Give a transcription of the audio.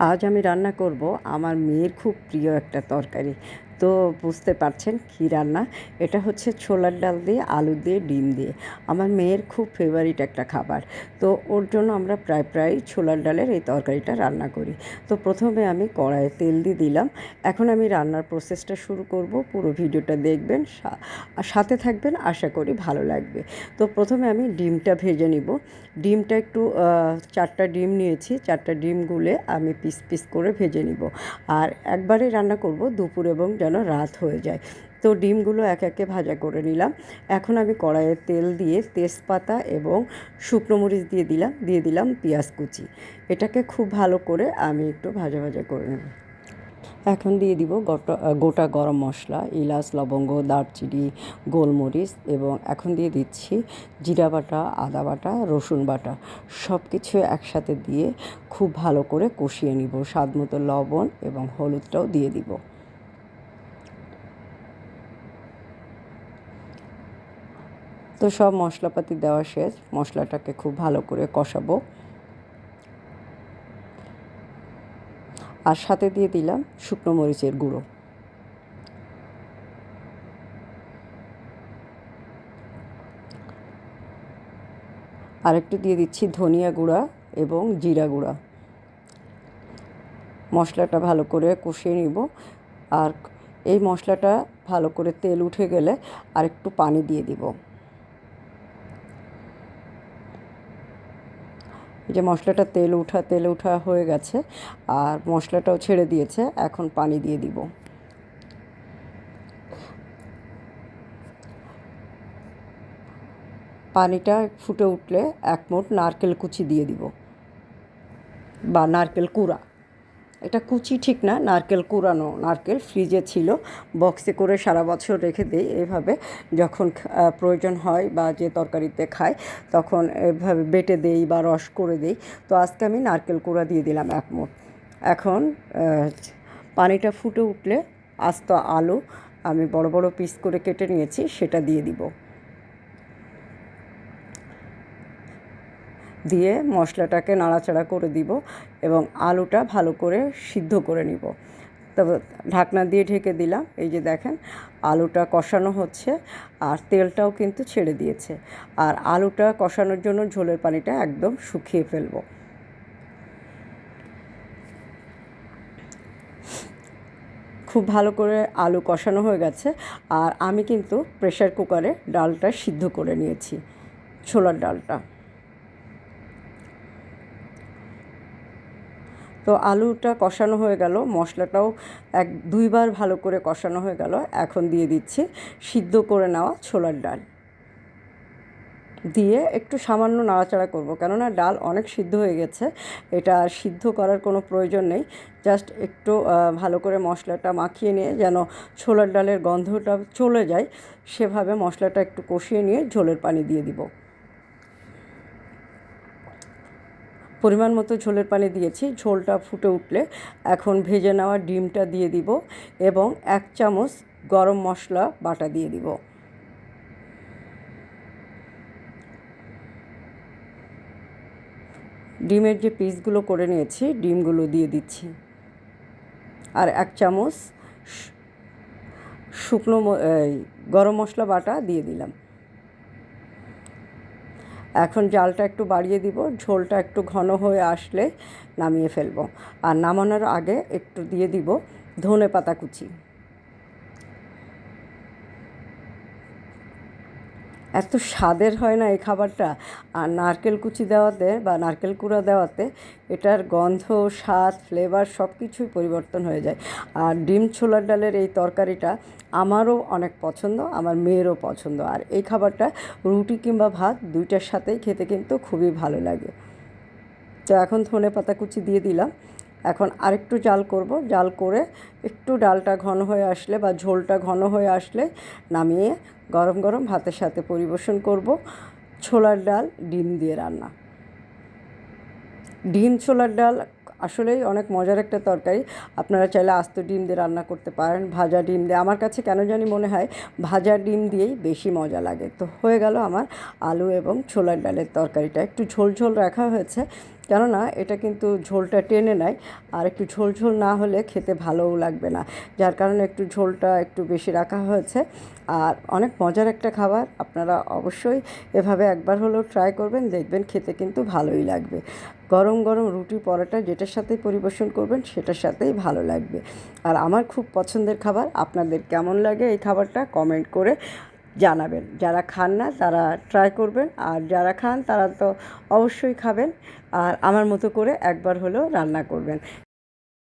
আজ আমি রান্না করব আমার মেয়ের খুব প্রিয় একটা তরকারি। তো বুঝতে পারছেন কী রান্না? এটা হচ্ছে ছোলার ডাল দিয়ে, আলু দিয়ে, ডিম দিয়ে। আমার মেয়ের খুব ফেভারিট একটা খাবার। তো ওর জন্য আমরা প্রায় প্রায় ছোলার ডালের এই তরকারিটা রান্না করি। তো প্রথমে আমি কড়াইয়ে তেল দিয়ে দিলাম। এখন আমি রান্নার প্রসেসটা শুরু করব। পুরো ভিডিওটা দেখবেন আর সাথে থাকবেন, আশা করি ভালো লাগবে। তো প্রথমে আমি ডিমটা ভেজে নিব। ডিমটা একটু চারটা ডিম নিয়েছি। চারটা ডিম গুলে আমি পিস পিস করে ভেজে নিব। আর একবারে রান্না করব দুপুর এবং যেন রাত হয়ে যায়। তো ডিমগুলো এক একে ভাজা করে নিলাম। এখন আমি কড়াইয়ে তেল দিয়ে তেজপাতা এবং শুকনো মরিচ দিয়ে দিলাম দিয়ে দিলাম পেঁয়াজ কুচি। এটাকে খুব ভালো করে আমি একটু ভাজা ভাজা করে নেব। এখন দিয়ে দিব গোটা গোটা গরম মশলা, ইলাচ, লবঙ্গ, দারচিনি, গোলমরিচ এবং এখন দিয়ে দিচ্ছি জিরা বাটা, আদা বাটা, রসুন বাটা। সব কিছু একসাথে দিয়ে খুব ভালো করে কষিয়ে নিব। স্বাদ মতো লবণ এবং হলুদটাও দিয়ে দিব। তো সব মশলাপাতি দেওয়া শেষ। মশলাটাকে খুব ভালো করে কষাবো। আর সাথে দিয়ে দিলাম শুকনো মরিচের গুঁড়ো। আর একটু দিয়ে দিচ্ছি ধনিয়া গুঁড়া এবং জিরা গুঁড়া। মশলাটা ভালো করে কষিয়ে নিব। আর এই মশলাটা ভালো করে তেল উঠে গেলে আর একটু পানি দিয়ে দিব। যে মশলাটা তেল উঠা তেল উঠা হয়ে গেছে আর মশলাটাও ছেড়ে দিয়েছে, এখন পানি দিয়ে দিব। পানিটা ফুটে উঠলে এক মোট নারকেল কুচি দিয়ে দিব বা নারকেল কুড়া। এটা কুচি ঠিক না, নারকেল কুড়ানো, নারকেল ফ্রিজে ছিল। বক্সে করে সারা বছর রেখে দিই এভাবে। যখন প্রয়োজন হয় বা যে তরকারিতে খাই, তখন এভাবে বেটে দেই বা রস করে দেই। তো আজকে আমি নারকেল কুড়া দিয়ে দিলাম এক মুঠ। এখন পানিটা ফুটে উঠলে আস্ত আলু আমি বড় বড় পিস করে কেটে নিয়েছি, সেটা দিয়ে দিব। দিয়ে মশলাটাকে নাড়াচাড়া করে দিব এবং আলুটা ভালো করে সিদ্ধ করে নিব। তবে ঢাকনা দিয়ে ঢেকে দিলাম। এই যে দেখেন, আলুটা কষানো হচ্ছে আর তেলটাও কিন্তু ছেড়ে দিয়েছে। আর আলুটা কষানোর জন্য ঝোলের পানিটা একদম শুকিয়ে ফেলব। খুব ভালো করে আলু কষানো হয়ে গেছে আর আমি কিন্তু প্রেশার কুকারে ডালটা সিদ্ধ করে নিয়েছি, ছোলার ডালটা। তো আলুটা কষানো হয়ে গেল, মশলাটাও এক, দুইবার ভালো করে কষানো হয়ে গেল। এখন দিয়ে দিচ্ছি সিদ্ধ করে নেওয়া ছোলার ডাল। দিয়ে একটু সামান্য নাড়াচাড়া করব, কেননা ডাল অনেক সিদ্ধ হয়ে গেছে, এটা সিদ্ধ করার কোনো প্রয়োজন নেই। জাস্ট একটু ভালো করে মশলাটা মাখিয়ে নিয়ে যেন ছোলার ডালের গন্ধটা চলে যায়, সেভাবে মশলাটা একটু কষিয়ে নিয়ে ঝোলের পানি দিয়ে দিব। পরিমাণ মতো ঝোলের পানি দিয়েছি, ঝোলটা ফুটে উঠলে এখন ভেজে নেওয়া ডিমটা দিয়ে দিব এবং এক চামচ গরম মশলা বাটা দিয়ে দিব। ডিমের যে পিসগুলো করে নিয়েছি, ডিমগুলো দিয়ে দিচ্ছি। আর এক চামচ শুকনো গরম মশলা বাটা দিয়ে দিলাম। এখন জালটা একটু বাড়িয়ে দিব, ঝোলটা একটু ঘন হয়ে আসলে নামিয়ে ফেলব। আর নামানোর আগে একটু দিয়ে দিব ধনে পাতা কুচি। এত স্বাদের হয় না এই খাবারটা। আর নারকেল কুচি দেওয়াতে বা নারকেল কুড়া দেওয়াতে এটার গন্ধ, স্বাদ ফ্লেভার সব কিছুই পরিবর্তন হয়ে যায়। আর ডিম ছোলার ডালের এই তরকারিটা আমারও অনেক পছন্দ, আমার মেয়েরও পছন্দ। আর এই খাবারটা রুটি কিংবা ভাত দুইটার সাথেই খেতে কিন্তু খুবই ভালো লাগে। তো এখন ধনে পাতা কুচি দিয়ে দিলাম। এখন আরেকটু জাল করব। জাল করে একটু ডালটা ঘন হয়ে আসলে বা ঝোলটা ঘন হয়ে আসলে নামিয়ে গরম গরম ভাতের সাথে পরিবেশন করব। ছোলার ডাল, ডিম দিয়ে রান্না। ডিম, ছোলার ডাল আসলেই অনেক মজার একটা তরকারি। আপনারা চাইলে আস্ত ডিম দিয়ে রান্না করতে পারেন, ভাজা ডিম দিয়ে। আমার কাছে কেন জানি মনে হয় ভাজা ডিম দিয়েই বেশি মজা লাগে। তো হয়ে গেল আমার আলু এবং ছোলার ডালের তরকারিটা। একটু ঝোল ঝোল রাখা হয়েছে। কেননা এটা কিন্তু ঝোলটা টেনে নেয় আর একটু ঝোল ঝোল না হলে খেতে ভালোও লাগবে না। যার কারণে একটু ঝোলটা একটু বেশি রাখা হয়েছে। আর অনেক মজার একটা খাবার, আপনারা অবশ্যই এভাবে একবার হলেও ট্রাই করবেন, দেখবেন খেতে কিন্তু ভালোই লাগবে। গরম গরম রুটি পরোটা যেটার সাথেই পরিবেশন করবেন, সেটার সাথেই ভালো লাগবে। আর আমার খুব পছন্দের খাবার, আপনাদের কেমন লাগে এই খাবারটা কমেন্ট করে জানাবেন। যারা খান না, তারা ট্রাই করবেন। আর যারা খান, তারা তো অবশ্যই খাবেন। আর আমার মতো করে একবার হলেও রান্না করবেন।